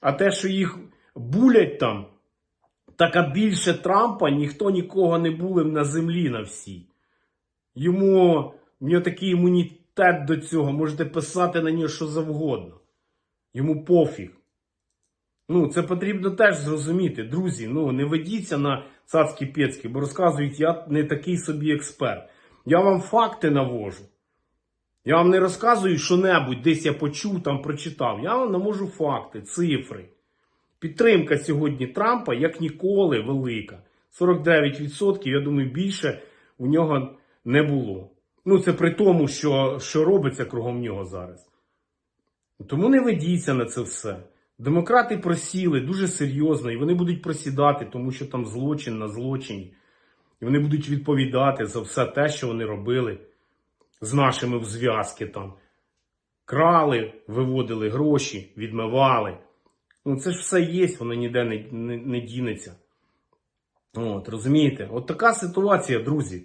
А те, що їх булять там, так а більше Трампа ніхто нікого не булив на землі на всій. Йому нього такий імунітет до цього, можете писати на нього що завгодно. Йому пофіг. Ну, це потрібно теж зрозуміти. Друзі, ну не ведіться на цацькі пецьки, бо розказують, я не такий собі експерт. Я вам факти навожу. Я вам не розказую що-небудь, десь я почув, там прочитав. Я вам навожу факти, цифри. Підтримка сьогодні Трампа як ніколи велика. 49%, я думаю, більше у нього не було. Ну, це при тому, що, що робиться кругом нього зараз. Тому не ведіться на це все. Демократи просіли дуже серйозно, і вони будуть просідати, тому що там злочин на злочині. І вони будуть відповідати за все те, що вони робили з нашими в зв'язки там. Крали, виводили гроші, відмивали. Ну, це ж все є, воно ніде не, не, не дінеться. От, розумієте? От така ситуація, друзі.